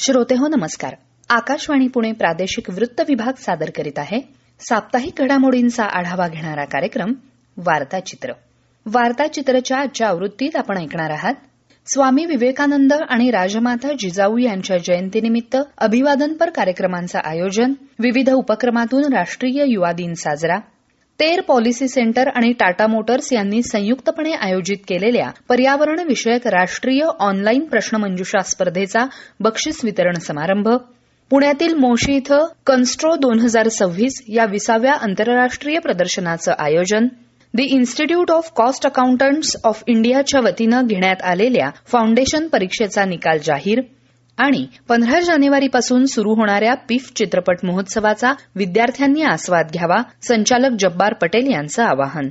श्रोते हो नमस्कार. आकाशवाणी पुणे प्रादेशिक वृत्त विभाग सादर करीत आहे साप्ताहिक घडामोडींचा आढावा घेणारा कार्यक्रम वार्ताचित्र. वार्ताचित्रच्या आजच्या आवृत्तीत आपण ऐकणार आहात स्वामी विवेकानंद आणि राजमाता जिजाऊ यांच्या जयंतीनिमित्त अभिवादनपर कार्यक्रमांचं आयोजन विविध उपक्रमातून राष्ट्रीय युवा दिन साजरा तेर पॉलिसी सेंटर आणि टाटा मोटर्स यांनी संयुक्तपणे आयोजित केलेल्या पर्यावरण विषयक राष्ट्रीय ऑनलाईन प्रश्नमंजुषा स्पर्धेचा बक्षीस वितरण समारंभ. पुण्यातील मोशी इथं कन्स्ट्रो दोन हजार सव्वीस या विसाव्या आंतरराष्ट्रीय प्रदर्शनाचं आयोजन. The institute of cost accountants of इंडियाच्या वतीनं घेण्यात आलेल्या फाउंडेशन परीक्षेचा निकाल जाहीर. आणि पंधरा जानेवारीपासून सुरू होणाऱ्या पिफ चित्रपट महोत्सवाचा विद्यार्थ्यांनी आस्वाद घ्यावा संचालक जब्बार पटेल यांचं आवाहन.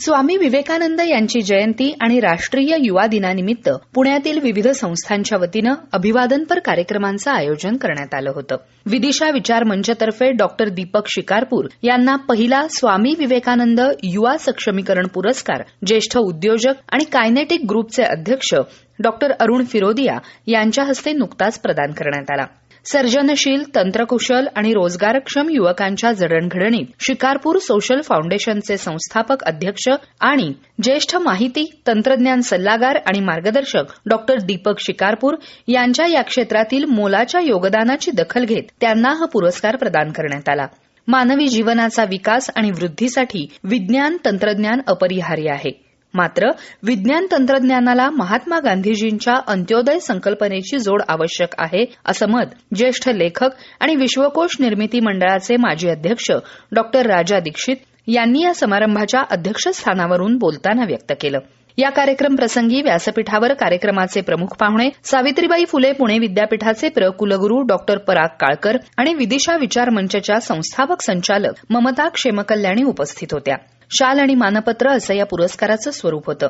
स्वामी विवेकानंद यांची जयंती आणि राष्ट्रीय युवा दिनानिमित्त पुण्यातील विविध संस्थांच्या वतीनं अभिवादनपर कार्यक्रमांचं आयोजन करण्यात आलं होतं. विदिशा विचार मंचतर्फे डॉक्टर दीपक शिकारपूर यांना पहिला स्वामी विवेकानंद युवा सक्षमीकरण पुरस्कार ज्येष्ठ उद्योजक आणि कायनेटिक ग्रुपचे अध्यक्ष डॉक्टर अरुण फिरोदिया यांच्या हस्ते नुकताच प्रदान करण्यात आला. सर्जनशील तंत्रकुशल आणि रोजगारक्षम युवकांच्या जडणघडणीत शिकारपूर सोशल फाउंडेशनचे संस्थापक अध्यक्ष आणि ज्येष्ठ माहिती तंत्रज्ञान सल्लागार आणि मार्गदर्शक डॉक्टर दीपक शिकारपूर यांच्या या क्षेत्रातील मोलाच्या योगदानाची दखल घेत त्यांना हा पुरस्कार प्रदान करण्यात आला. मानवी जीवनाचा विकास आणि वृद्धीसाठी विज्ञान तंत्रज्ञान अपरिहार्य आहे. मात्र विज्ञान तंत्रज्ञानाला महात्मा गांधीजींच्या अंत्योदय संकल्पनेची जोड आवश्यक आहे असं मत ज्येष्ठ लेखक आणि विश्वकोश निर्मिती मंडळाचे माजी अध्यक्ष डॉक्टर राजा दीक्षित यांनी या समारंभाच्या अध्यक्षस्थानावरून बोलताना व्यक्त केलं. या कार्यक्रम प्रसंगी व्यासपीठावर कार्यक्रमाचे प्रमुख पाहुणे सावित्रीबाई फुले पुणे विद्यापीठाचे प्र कुलगुरू डॉक्टर पराग काळकर आणि विदिशा विचार मंचच्या संस्थापक संचालक ममता क्षेमकल्याणी उपस्थित होत्या. शाल आणि मानपत्र असं या पुरस्काराचं स्वरूप होतं.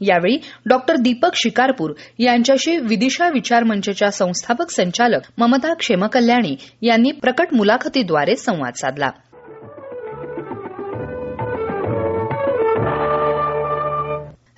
यावेळी डॉक्टर दीपक शिकारपूर यांच्याशी विदिशा विचार मंचच्या संस्थापक संचालक ममता क्षेमकल्याणी यांनी प्रकट मुलाखतीद्वारे संवाद साधला.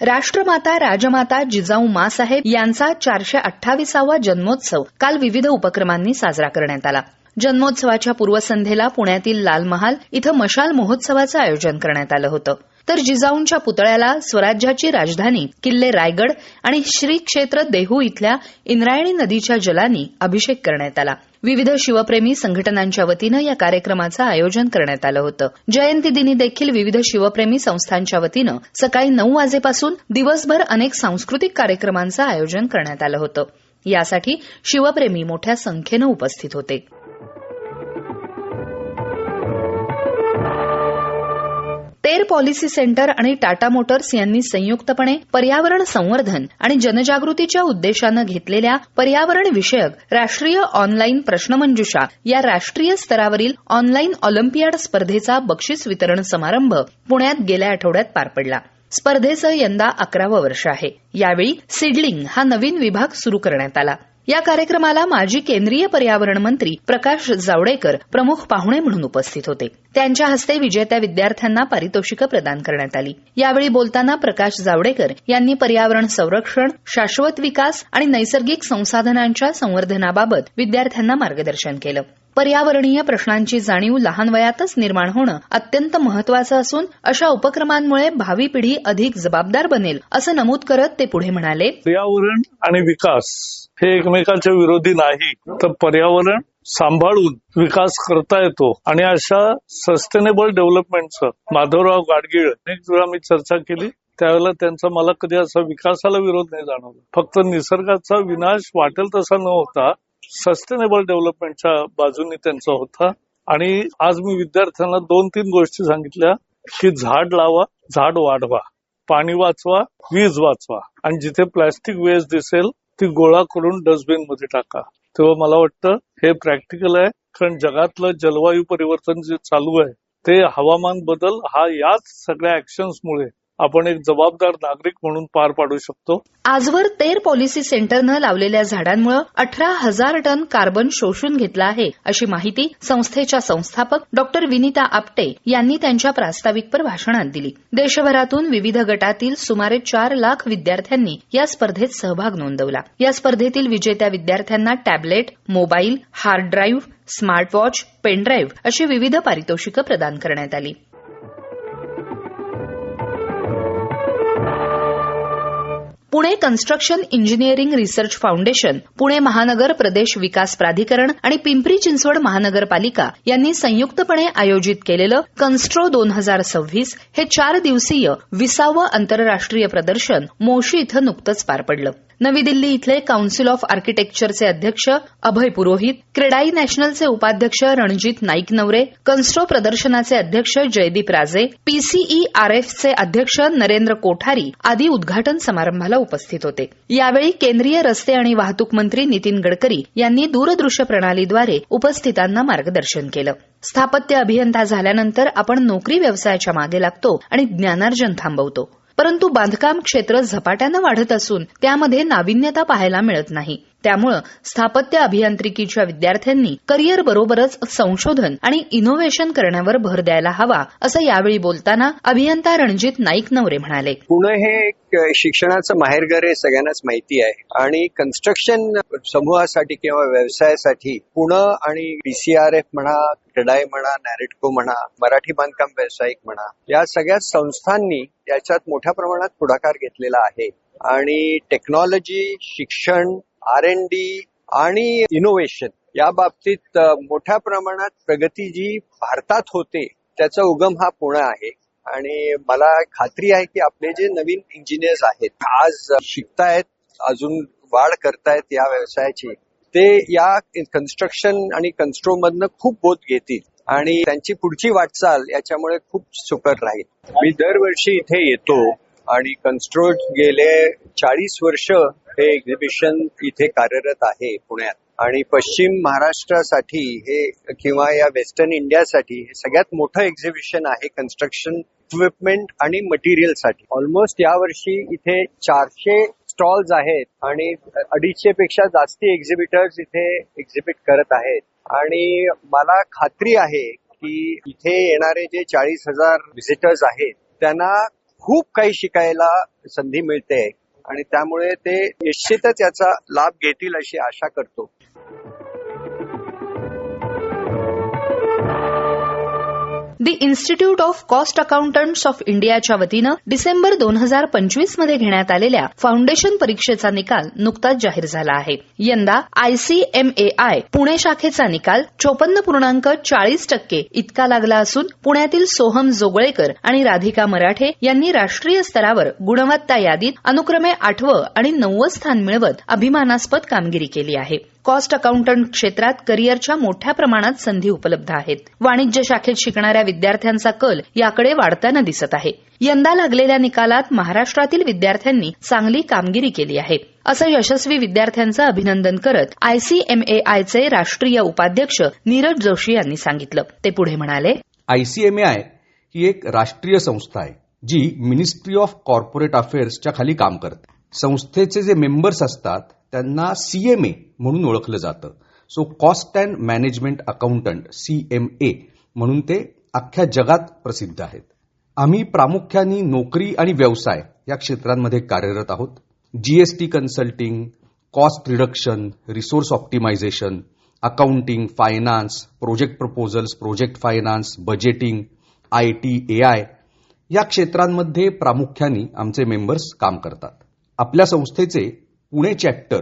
राष्ट्रमाता राजमाता जिजाऊ मासाहेब यांचा चारशे अठ्ठावीसावा जन्मोत्सव काल विविध उपक्रमांनी साजरा करण्यात आला. जन्मोत्सवाच्या पूर्वसंध्येला पुण्यातील लाल महाल इथं मशाल महोत्सवाचं आयोजन करण्यात आलं होतं. तर जिजाऊंच्या पुतळ्याला स्वराज्याची राजधानी किल्ले रायगड आणि श्री क्षेत्र देहू इथल्या इंद्रायणी नदीच्या जलानी अभिषेक करण्यात आला. विविध शिवप्रेमी संघटनांच्या वतीनं या कार्यक्रमाचं आयोजन करण्यात आलं होतं. जयंती दिनी देखील विविध शिवप्रेमी संस्थांच्या वतीनं सकाळी नऊ वाजेपासून दिवसभर अनेक सांस्कृतिक कार्यक्रमांचं आयोजन करण्यात आलं होतं. यासाठी शिवप्रेमी मोठ्या संख्येनं उपस्थित होते. फेअर पॉलिसी सेंटर आणि टाटा मोटर्स यांनी संयुक्तपणे पर्यावरण संवर्धन आणि जनजागृतीच्या उद्देशानं घेतलेल्या पर्यावरण विषयक राष्ट्रीय ऑनलाईन प्रश्नमंजुषा या राष्ट्रीय स्तरावरील ऑनलाईन ऑलिम्पियाड स्पर्धेचा बक्षीस वितरण समारंभ पुण्यात गेल्या आठवड्यात पार पडला. स्पर्धेचं यंदा अकरावं वर्ष आहे. यावेळी सिडलिंग हा नवीन विभाग सुरू करण्यात आला. या कार्यक्रमाला माजी केंद्रीय पर्यावरण मंत्री प्रकाश जावडेकर प्रमुख पाहुणे म्हणून उपस्थित होते. त्यांच्या हस्ते विजेत्या विद्यार्थ्यांना पारितोषिकं प्रदान करण्यात आली. यावेळी बोलताना प्रकाश जावडेकर यांनी पर्यावरण संरक्षण शाश्वत विकास आणि नैसर्गिक संसाधनांच्या संवर्धनाबाबत विद्यार्थ्यांना मार्गदर्शन केलं. पर्यावरणीय प्रश्नांची जाणीव लहान वयातच निर्माण होणं अत्यंत महत्वाचं असून अशा उपक्रमांमुळे भावी पिढी अधिक जबाबदार बनेल असं नमूद करत ते पुढे म्हणाले. पर्यावरण आणि विकास हे एकमेकांच्या विरोधी नाही. तर पर्यावरण सांभाळून विकास करता येतो. आणि अशा सस्टेनेबल डेव्हलपमेंटचं माधवराव गाडगीळ अनेक वेळा मी चर्चा केली. त्यावेळेला त्यांचा मला कधी असा विकासाला विरोध नाही जाणवला. फक्त निसर्गाचा विनाश वाटेल तसा न होता सस्टेनेबल डेव्हलपमेंटच्या बाजूनी त्यांचा होता. आणि आज मी विद्यार्थ्यांना दोन तीन गोष्टी सांगितल्या की झाड लावा झाड वाढवा. पाणी वाचवा वीज वाचवा. आणि जिथे प्लॅस्टिक वेस्ट दिसेल ती गोळा करून डस्टबिनमध्ये टाका. तेव्हा मला वाटतं हे प्रॅक्टिकल आहे कारण जगातलं जलवायू परिवर्तन जे चालू आहे ते हवामान बदल हा याच सगळ्या ऍक्शन्समुळे आपण एक जबाबदार नागरिक म्हणून पार पाडू शकतो. आजवर तेर पॉलिसी सेंटरनं लावलेल्या झाडांमुळे अठरा हजार टन कार्बन शोषून घेतला आहे अशी माहिती संस्थेच्या संस्थापक डॉक्टर विनिता आपटे यांनी त्यांच्या प्रास्ताविकपर भाषणात दिली. देशभरातून विविध गटातील सुमारे चार लाख विद्यार्थ्यांनी या स्पर्धेत सहभाग नोंदवला. या स्पर्धेतील विजेत्या विद्यार्थ्यांना tablet mobile hard drive smart watch pendrive अशी विविध पारितोषिकं प्रदान करण्यात आली. Pune construction engineering research foundation Pune महानगर प्रदेश विकास प्राधिकरण आणि पिंपरी चिंचवड महानगरपालिका यांनी संयुक्तपणे आयोजित केलेलं कन्स्ट्रो दोन हजार सव्वीस हे चार दिवसीय विसावं आंतरराष्ट्रीय प्रदर्शन मोशी इथं नुकतंच पार पडलं. नवी दिल्ली इथले काउन्सिल ऑफ आर्किटेक्चरचे अध्यक्ष अभय पुरोहित क्रेडाई नॅशनलचे उपाध्यक्ष रणजित नाईक नवरे कन्स्ट्रो प्रदर्शनाचे अध्यक्ष जयदीप राजे पीसीईआरएफचे अध्यक्ष नरेंद्र कोठारी आदी उद्घाटन समारंभाला उपस्थित होते. यावेळी केंद्रीय रस्ते आणि वाहतूक मंत्री नितीन गडकरी यांनी दूरदृश्य प्रणालीद्वारे उपस्थितांना मार्गदर्शन केलं. स्थापत्य अभियंता झाल्यानंतर आपण नोकरी व्यवसायाच्या मागे लागतो आणि ज्ञानार्जन थांबवतो. परंतु बांधकाम क्षेत्र झपाट्यानं वाढत असून त्यामध्ये नाविन्यता पाहायला मिळत नाही. त्यामुळे स्थापत्य अभियांत्रिकीच्या विद्यार्थ्यांनी करिअर बरोबरच संशोधन आणि इनोव्हेशन करण्यावर भर द्यायला हवा असं यावेळी बोलताना अभियंता रणजित नाईक नवरे म्हणाले. पुणे हे एक शिक्षणाचं माहेरघर हे सगळ्यांनाच माहिती आहे. आणि कन्स्ट्रक्शन समूहासाठी किंवा व्यवसायासाठी पुणे आणि बीसीआरएफ म्हणा क्रेडाय म्हणा नॅरेटको म्हणा मराठी बांधकाम व्यावसायिक म्हणा या सगळ्या संस्थांनी याच्यात मोठ्या प्रमाणात पुढाकार घेतलेला आहे. आणि टेक्नॉलॉजी शिक्षण आर एन डी आणि इनोव्हेशन या बाबतीत मोठ्या प्रमाणात प्रगती जी भारतात होते त्याचा उगम हा पुणे आहे. आणि मला खात्री आहे की आपले जे नवीन इंजिनियर्स आहेत आज शिकतायत अजून वाढ करतायत या व्यवसायाची ते या कन्स्ट्रक्शन आणि कन्स्ट्रो मधनं खूप बोध घेतील. आणि त्यांची पुढची वाटचाल याच्यामुळे खूप सुकर राहील. मी दरवर्षी इथे येतो आणि कन्स्ट्रोट गेले चाळीस वर्ष हे एक्झिबिशन इथे कार्यरत आहे पुण्यात. आणि पश्चिम महाराष्ट्रासाठी हे किंवा या वेस्टर्न इंडियासाठी हे सगळ्यात मोठं एक्झिबिशन आहे कन्स्ट्रक्शन इक्विपमेंट आणि मटेरियलसाठी ऑलमोस्ट यावर्षी इथे चारशे स्टॉल्स आहेत आणि अडीचशे पेक्षा जास्ती एक्झिबिटर्स इथे एक्झिबिट करत आहेत. आणि मला खात्री आहे की इथे येणारे जे चाळीस हजार व्हिजिटर्स आहेत त्यांना खूप काही शिकायला संधी मिळते आणि त्यामुळे ते निश्चितच याचा लाभ घेतील अशी आशा करतो. The institute of cost accountants of इंडियाच्या वतीनं डिसेंबर दोन हजार पंचवीसमध्ये घेण्यात आलेल्या फाउंडेशन परीक्षेचा निकाल नुकताच जाहीर झाला आहे. यंदा आयसीएमएआय पुणे शाखेचा निकाल चोपन्न पूर्णांक चाळीस टक्के इतका लागला असून पुण्यातील सोहम जोगळेकर आणि राधिका मराठे यांनी राष्ट्रीय स्तरावर गुणवत्ता यादीत अनुक्रमे आठवं आणि नववं स्थान मिळवत अभिमानास्पद कामगिरी केली आहे. कॉस्ट अकाउंटंट क्षेत्रात करिअरच्या मोठ्या प्रमाणात संधी उपलब्ध आहेत. वाणिज्य शाखेत शिकणाऱ्या विद्यार्थ्यांचा कल याकडे वाढताना दिसत आहे. यंदा लागलेल्या निकालात महाराष्ट्रातील विद्यार्थ्यांनी चांगली कामगिरी केली आहे. असं यशस्वी विद्यार्थ्यांचं अभिनंदन करत आयसीएमएआयचे राष्ट्रीय उपाध्यक्ष नीरज जोशी यांनी सांगितलं. ते पुढे म्हणाले आयसीएमएआय ही एक राष्ट्रीय संस्था आहे जी मिनिस्ट्री ऑफ कॉर्पोरेट अफेअर्सच्या खाली काम करते. संस्थेचे जे मेंबर्स असतात त्यांना सीएमए म्हणून ओळखलं जातं. So cost and management accountant CMA म्हणून ते अख्ख्या जगात प्रसिद्ध आहेत. आम्ही प्रामुख्याने नोकरी आणि व्यवसाय या क्षेत्रांमध्ये कार्यरत आहोत. GST consulting cost reduction resource optimisation accounting finance project proposals project finance budgeting I T A I या क्षेत्रांमध्ये प्रामुख्याने आमचे मेंबर्स काम करतात. आपल्या संस्थेचे पुणे चॅप्टर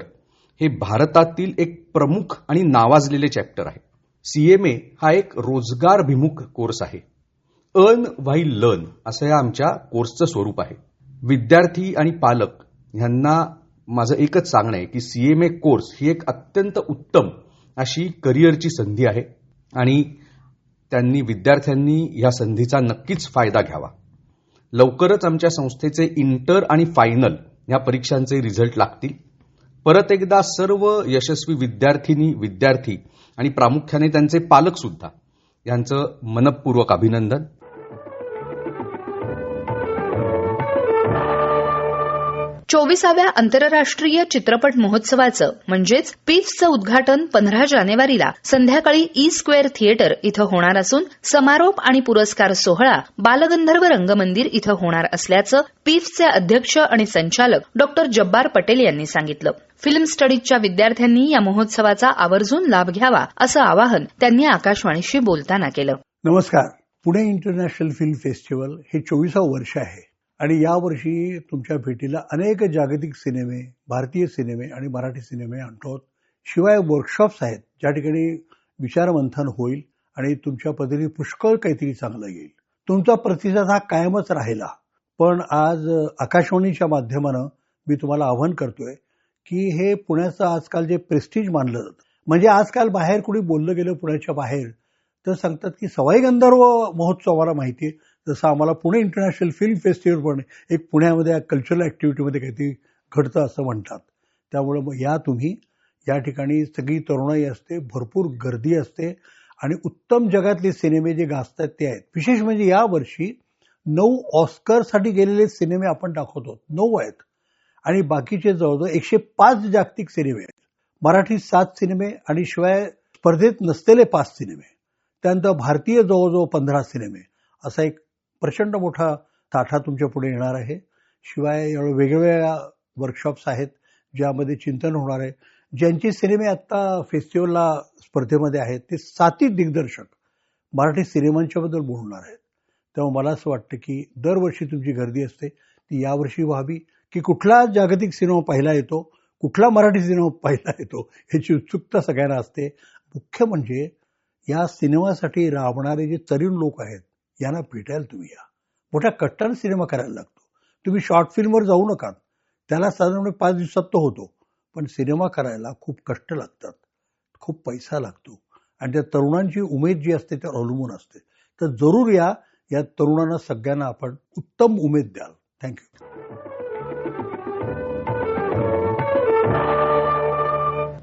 हे भारतातील एक प्रमुख आणि नावाजलेले चॅप्टर आहे. सीएमए हा एक रोजगारभिमुख कोर्स आहे. अर्न व्हाई लर्न असं या आमच्या कोर्सचं स्वरूप आहे. विद्यार्थी आणि पालक ह्यांना माझं एकच सांगणं आहे की सीएमए कोर्स ही एक अत्यंत उत्तम अशी करिअरची संधी आहे आणि त्यांनी विद्यार्थ्यांनी या संधीचा नक्कीच फायदा घ्यावा. लवकरच आमच्या संस्थेचे इंटर आणि फायनल ह्या परीक्षांचे रिझल्ट लागतील. परत एकदा सर्व यशस्वी विद्यार्थिनी विद्यार्थी आणि प्रामुख्याने त्यांचे पालक सुद्धा यांचं मनपूर्वक अभिनंदन. चोवीसाव्या आंतरराष्ट्रीय चित्रपट महोत्सवाचं म्हणजेच पिफचं उद्घाटन पंधरा जानेवारीला संध्याकाळी ई स्क्वेअर थिएटर इथं होणार असून समारोप आणि पुरस्कार सोहळा बालगंधर्व रंगमंदिर इथं होणार असल्याचं पिफचे अध्यक्ष आणि संचालक डॉक्टर जब्बार पटेल यांनी सांगितलं. फिल्म स्टडीजच्या विद्यार्थ्यांनी या महोत्सवाचा आवर्जून लाभ घ्यावा असं आवाहन त्यांनी आकाशवाणीशी बोलताना केलं. नमस्कार. पुणे इंटरनॅशनल फिल्म फेस्टिवल हे चोवीसावं वर्ष आहे. आणि यावर्षी तुमच्या भेटीला अनेक जागतिक सिनेमे भारतीय सिनेमे आणि मराठी सिनेमे आणतो शिवाय वर्कशॉप्स आहेत ज्या ठिकाणी विचारमंथन होईल आणि तुमच्या पद्धतीने पुष्कळ काहीतरी चांगलं येईल. तुमचा प्रतिसाद हा कायमच राहिला. पण आज आकाशवाणीच्या माध्यमानं मी तुम्हाला आव्हान करतोय की हे पुण्याचं आजकाल जे प्रेस्टिज मानलं जातं म्हणजे आजकाल बाहेर कुणी बोललं गेलं पुण्याच्या बाहेर तर सांगतात की सवाई गंधर्व महोत्सवाला माहिती आहे. जसं आम्हाला पुणे इंटरनॅशनल फिल्म फेस्टिवल पण एक पुण्यामध्ये कल्चरल ॲक्टिव्हिटीमध्ये काहीतरी घडतं असं म्हणतात. त्यामुळं मग या तुम्ही या ठिकाणी सगळी तरुणाई असते भरपूर गर्दी असते आणि उत्तम जगातले सिनेमे जे गाजतात ते आहेत. विशेष म्हणजे या वर्षी नऊ ऑस्करसाठी गेलेले सिनेमे आपण दाखवतो नऊ आहेत. आणि बाकीचे जवळजवळ एकशे पाच जागतिक सिनेमे आहेत. मराठी सात सिनेमे आणि शिवाय स्पर्धेत नसलेले पाच सिनेमे. त्यानंतर भारतीय जवळजवळ पंधरा सिनेमे. असा एक प्रचंड मोठा ताठा तुमच्यापुढे येणार आहे. शिवाय वेगवेगळ्या वर्कशॉप्स आहेत ज्यामध्ये चिंतन होणार आहे. ज्यांचे सिनेमे आत्ता फेस्टिवलला स्पर्धेमध्ये आहेत ते साती दिग्दर्शक मराठी सिनेमांच्याबद्दल बोलणार आहेत. तेव्हा मला असं वाटतं की दरवर्षी तुमची गर्दी असते ती यावर्षी व्हावी की कुठला जागतिक सिनेमा पाहिला येतो कुठला मराठी सिनेमा पाहिला येतो ह्याची उत्सुकता सगळ्यांना असते. मुख्य म्हणजे या सिनेमासाठी राबणारे जे तरुण लोक आहेत यांना भेटायला तुम्ही या. मोठ्या कट्टाने सिनेमा करायला लागतो. तुम्ही शॉर्ट फिल्मवर जाऊ नका. त्याला साधारणपणे पाच दिवसात तो होतो. पण सिनेमा करायला खूप कष्ट लागतात. खूप पैसा लागतो. आणि त्या तरुणांची उमेद जी असते त्यावर अवलंबून असते. तर जरूर या. या तरुणांना सगळ्यांना आपण उत्तम उमेद द्याल. थँक्यू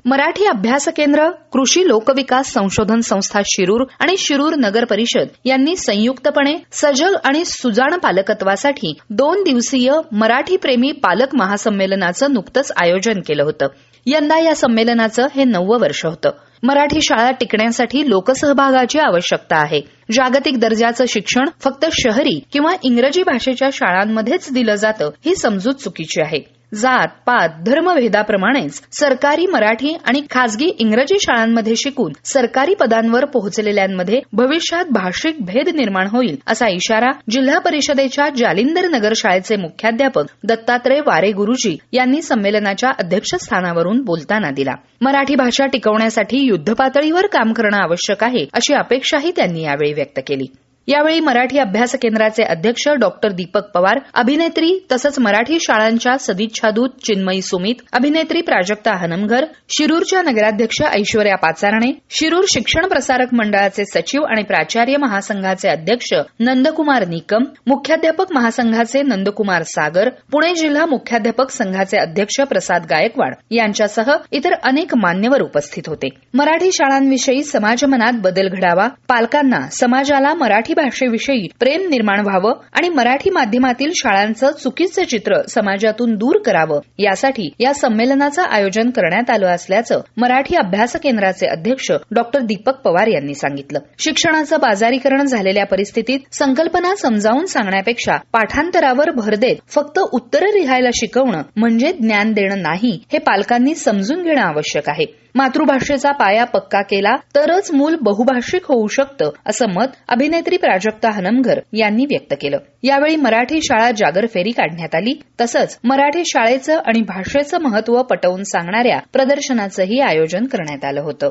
मराठी अभ्यास केंद्र कृषी लोकविकास संशोधन संस्था शिरूर आणि शिरूर नगर परिषद यांनी संयुक्तपणे सजग आणि सुजाण पालकत्वासाठी दोन दिवसीय मराठी प्रेमी पालक महासंमेलनाचं नुकतंच आयोजन केलं होतं. यंदा या संमेलनाचं हे नववं वर्ष होतं. मराठी शाळा टिकण्यासाठी लोकसहभागाची आवश्यकता आहे. जागतिक दर्जाचं शिक्षण फक्त शहरी किंवा इंग्रजी भाषेच्या शाळांमध्येच दिलं जातं ही समजूत चुकीची आहे. जात पात धर्मभेदाप्रमाणेच सरकारी मराठी आणि खासगी इंग्रजी शाळांमध्ये शिकून सरकारी पदांवर पोहोचलेल्यांमध्ये भविष्यात भाषिक भेद निर्माण होईल असा इशारा जिल्हा परिषदेच्या जालिंदर नगर शाळेचे मुख्याध्यापक दत्तात्रय वारे गुरुजी यांनी संमेलनाच्या अध्यक्षस्थानावरून बोलताना दिला. मराठी भाषा टिकवण्यासाठी युद्धपातळीवर काम करणं आवश्यक आहे अशी अपेक्षाही त्यांनी यावेळी व्यक्त केली. यावेळी मराठी अभ्यास केंद्राचे अध्यक्ष डॉक्टर दीपक पवार अभिनेत्री तसंच मराठी शाळांच्या सदिच्छादूत चिन्मयी सुमित अभिनेत्री प्राजक्ता हनमघर शिरूरच्या नगराध्यक्ष ऐश्वर्या पाचारणे शिरूर शिक्षण प्रसारक मंडळाचे सचिव आणि प्राचार्य महासंघाचे अध्यक्ष नंदकुमार निकम मुख्याध्यापक महासंघाचे नंदकुमार सागर पुणे जिल्हा मुख्याध्यापक संघाचे अध्यक्ष प्रसाद गायकवाड यांच्यासह इतर अनेक मान्यवर उपस्थित होते. मराठी शाळांविषयी समाजमनात बदल घडावा पालकांना समाजाला मराठी भाषेविषयी प्रेम निर्माण व्हावं आणि मराठी माध्यमातील शाळांचं चुकीचं चित्र समाजातून दूर करावं यासाठी या संमेलनाचं आयोजन करण्यात आलं असल्याचं मराठी अभ्यास केंद्राचे अध्यक्ष डॉक्टर दीपक पवार यांनी सांगितलं. शिक्षणाचं बाजारीकरण झालेल्या परिस्थितीत संकल्पना समजावून सांगण्यापेक्षा पाठांतरावर भर देत फक्त उत्तरं लिहायला शिकवणं म्हणजे ज्ञान देणं नाही हे पालकांनी समजून घेणं आवश्यक आहे. मातृभाषेचा पाया पक्का केला तरच मूल बहुभाषिक होऊ शकतं असं मत अभिनेत्री प्राजक्ता हनमघर यांनी व्यक्त केलं. यावेळी मराठी शाळा जागर फेरी काढण्यात आली. तसंच मराठी शाळेचं आणि भाषेचं महत्त्व पटवून सांगणाऱ्या प्रदर्शनाचंही आयोजन करण्यात आलं होतं.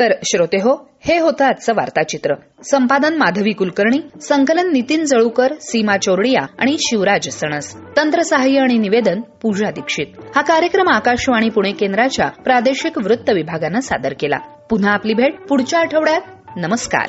तर श्रोते हो हे होतं आजचं वार्ताचित्र. संपादन माधवी कुलकर्णी संकलन नितीन जळूकर सीमा चोरडिया आणि शिवराज सणस. तंत्रसहाय्य आणि निवेदन पूजा दीक्षित. हा कार्यक्रम आकाशवाणी पुणे केंद्राच्या प्रादेशिक वृत्त विभागानं सादर केला. पुन्हा आपली भेट पुढच्या आठवड्यात. नमस्कार.